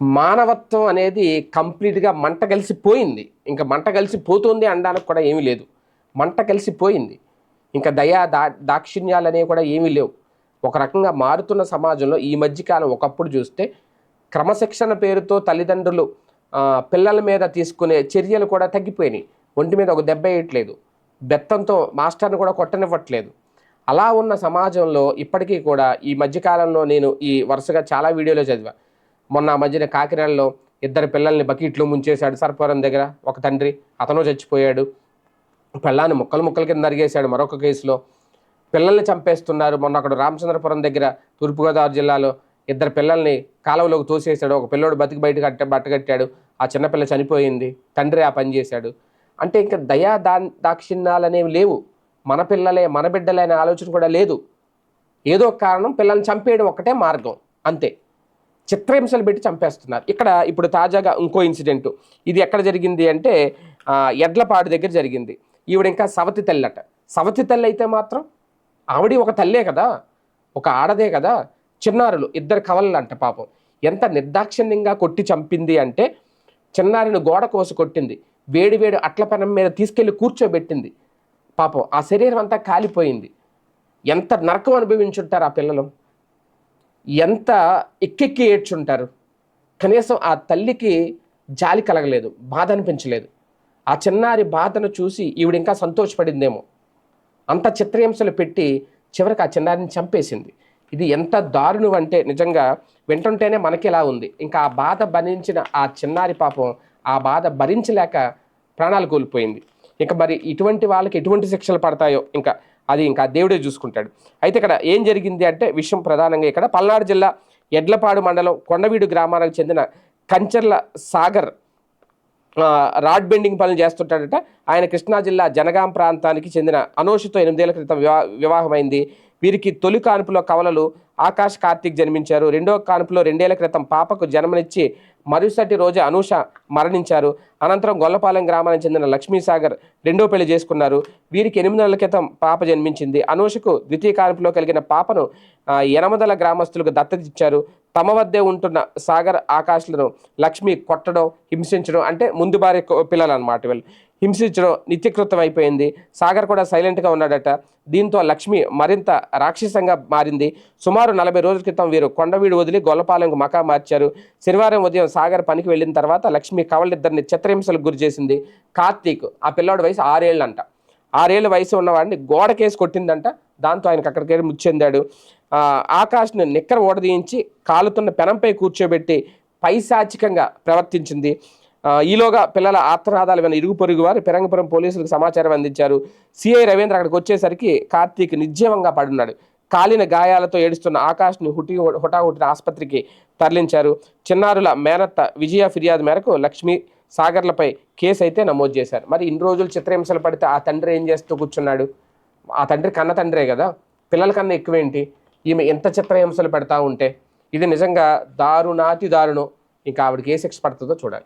మానవత్వం అనేది కంప్లీట్గా మంట కలిసిపోయింది ఇంకా మంట కలిసిపోతుంది అనడానికి కూడా ఏమీ లేదు. మంట కలిసిపోయింది ఇంకా దయా దా దాక్షిణ్యాలు అనేవి కూడా ఏమీ లేవు. ఒక రకంగా మారుతున్న సమాజంలో ఈ మధ్యకాలం ఒకప్పుడు చూస్తే క్రమశిక్షణ పేరుతో తల్లిదండ్రులు పిల్లల మీద తీసుకునే చర్యలు కూడా తగ్గిపోయినాయి. ఒంటి మీద ఒక దెబ్బ వేయట్లేదు. బెత్తంతో మాస్టర్ని కూడా కొట్టనివ్వట్లేదు. అలా ఉన్న సమాజంలో ఇప్పటికీ కూడా ఈ మధ్యకాలంలో నేను ఈ వరుసగా చాలా వీడియోలో చదివా. మొన్న మధ్యన కాకినాడలో ఇద్దరు పిల్లల్ని బకెట్లో ముంచేశాడు సర్పవరం దగ్గర. ఒక తండ్రి అతను చచ్చిపోయాడు. పిల్లాన్ని ముక్కలు ముక్కల కింద నరిగేశాడు మరొక కేసులో. పిల్లల్ని చంపేస్తున్నారు. మొన్న అక్కడ రామచంద్రపురం దగ్గర తూర్పుగోదావరి జిల్లాలో ఇద్దరు పిల్లల్ని కాలువలోకి తోసేశాడు. ఒక పిల్లోడు బతికి బయట కట్ట బట్టగట్టాడు ఆ చిన్నపిల్ల చనిపోయింది. తండ్రి ఆ పని చేశాడు. అంటే ఇంకా దయా దా దాక్షిణ్యాలనేవి లేవు. మన పిల్లలే మన బిడ్డలే అనే ఆలోచన కూడా లేదు. ఏదో కారణం పిల్లల్ని చంపేయడం ఒకటే మార్గం. అంతే. చిత్రహింసలు పెట్టి చంపేస్తున్నారు. ఇక్కడ ఇప్పుడు తాజాగా ఇంకో ఇన్సిడెంట్. ఇది ఎక్కడ జరిగింది అంటే ఎడ్లపాడు దగ్గర జరిగింది. ఈవిడ ఇంకా సవతి తల్లట. సవతి తల్లి అయితే మాత్రం ఆవిడ ఒక తల్లే కదా? ఒక ఆడదే కదా? చిన్నారులు ఇద్దరు కవలలంట పాపం. ఎంత నిర్దాక్షిణ్యంగా కొట్టి చంపింది అంటే చిన్నారిని గోడ కోసి కొట్టింది. వేడి వేడి అట్ల పెనం మీద తీసుకెళ్ళి కూర్చోబెట్టింది. పాపం ఆ శరీరం అంతా కాలిపోయింది. ఎంత నరకం అనుభవించుంటారు ఆ పిల్లలు? ఎంత ఎక్కెక్కి ఏడ్చుంటారు? కనీసం ఆ తల్లికి జాలి కలగలేదు బాధ అనిపించలేదు. ఆ చిన్నారి బాధను చూసి ఈవిడ ఇంకా సంతోషపడిందేమో. అంత చిత్రహింసలు పెట్టి చివరికి ఆ చిన్నారిని చంపేసింది. ఇది ఎంత దారుణం అంటే నిజంగా వింటుంటేనే మనకి ఇలా ఉంది. ఇంకా ఆ బాధ భరించిన ఆ చిన్నారి పాపం ఆ బాధ భరించలేక ప్రాణాలు కోల్పోయింది. ఇంకా మరి ఇటువంటి వాళ్ళకి ఎటువంటి శిక్షలు పడతాయో ఇంకా అది ఇంకా దేవుడే చూసుకుంటాడు. అయితే ఇక్కడ ఏం జరిగింది అంటే విషయం ప్రధానంగా ఇక్కడ పల్నాడు జిల్లా ఎడ్లపాడు మండలం కొండవీడు గ్రామానికి చెందిన కంచర్ల సాగర్ రాడ్ బెండింగ్ పనులు చేస్తుంటాడట. ఆయన కృష్ణా జిల్లా జనగాం ప్రాంతానికి చెందిన అనోషితో ఎనిమిదేళ్ళ క్రితం వివాహమైంది. వీరికి తొలి కాన్పులో కవలలు ఆకాష్ కార్తీక్ జన్మించారు. రెండో కానుపులో రెండేళ్ళ క్రితం పాపకు జన్మనిచ్చి మరుసటి రోజు అనూష మరణించారు. అనంతరం గొల్లపాలెం గ్రామానికి చెందిన లక్ష్మీసాగర్ రెండో పెళ్ళి చేసుకున్నారు. వీరికి ఎనిమిది నెలల క్రితం పాప జన్మించింది. అనూషకు ద్వితీయ కానుపులో కలిగిన పాపను ఎనమదల గ్రామస్తులకు దత్తతిచ్చారు. తమ వద్దే ఉంటున్న సాగర్ ఆకాశ్లను లక్ష్మి కొట్టడం హింసించడం అంటే ముందు భార్య పిల్లలు అనమాట వీళ్ళు. హింసించడం నిత్యకృతం అయిపోయింది. సాగర్ కూడా సైలెంట్గా ఉన్నాడట. దీంతో లక్ష్మి మరింత రాక్షసంగా మారింది. సుమారు నలభై రోజుల క్రితం వీరు కొండవీడు వదిలి గొల్లపాలెంకు మకా మార్చారు. శనివారం ఉదయం సాగర్ పనికి వెళ్ళిన తర్వాత లక్ష్మి కవలిద్దరిని చిత్రహింసలకు గురి చేసింది. కార్తీక్ ఆ పిల్లోడి వయసు ఆరేళ్ళు అంట ఆరేళ్ళ వయసు ఉన్నవాడిని గోడకేసి కొట్టిందంట. దాంతో ఆయనకు అక్కడికి వెళ్ళి ముచ్చెందాడు ఆకాష్ను నిక్కర ఓడదీయించి కాలుతున్న పెనంపై కూర్చోబెట్టి పైశాచికంగా ప్రవర్తించింది. ఈలోగా పిల్లల ఆత్మనాదాలు విన్న ఇరుగు పొరుగు వారు పెరంగపురం పోలీసులకు సమాచారం అందించారు. సిఐ రవీంద్ర అక్కడికి వచ్చేసరికి కార్తీక్ నిర్జీవంగా పడున్నాడు. కాలిన గాయాలతో ఏడుస్తున్న ఆకాష్ని హుటి హుటాహుటిన ఆసుపత్రికి తరలించారు. చిన్నారుల మేనత్త విజయ ఫిర్యాదు మేరకు లక్ష్మి సాగర్లపై కేసు అయితే నమోదు చేశారు. మరి ఇన్ని రోజులు చిత్రహింసలు పడితే ఆ తండ్రి ఏం చేస్తూ కూర్చున్నాడు? ఆ తండ్రి కన్న తండ్రే కదా? పిల్లల కన్నా ఎక్కువేంటి? ఈమె ఎంత చిత్రహింసలు పెడతా ఉంటే? ఇది నిజంగా దారుణాతి దారుణం. ఇంకా ఆవిడకి ఏ శిక్ష పడుతుందో చూడాలి.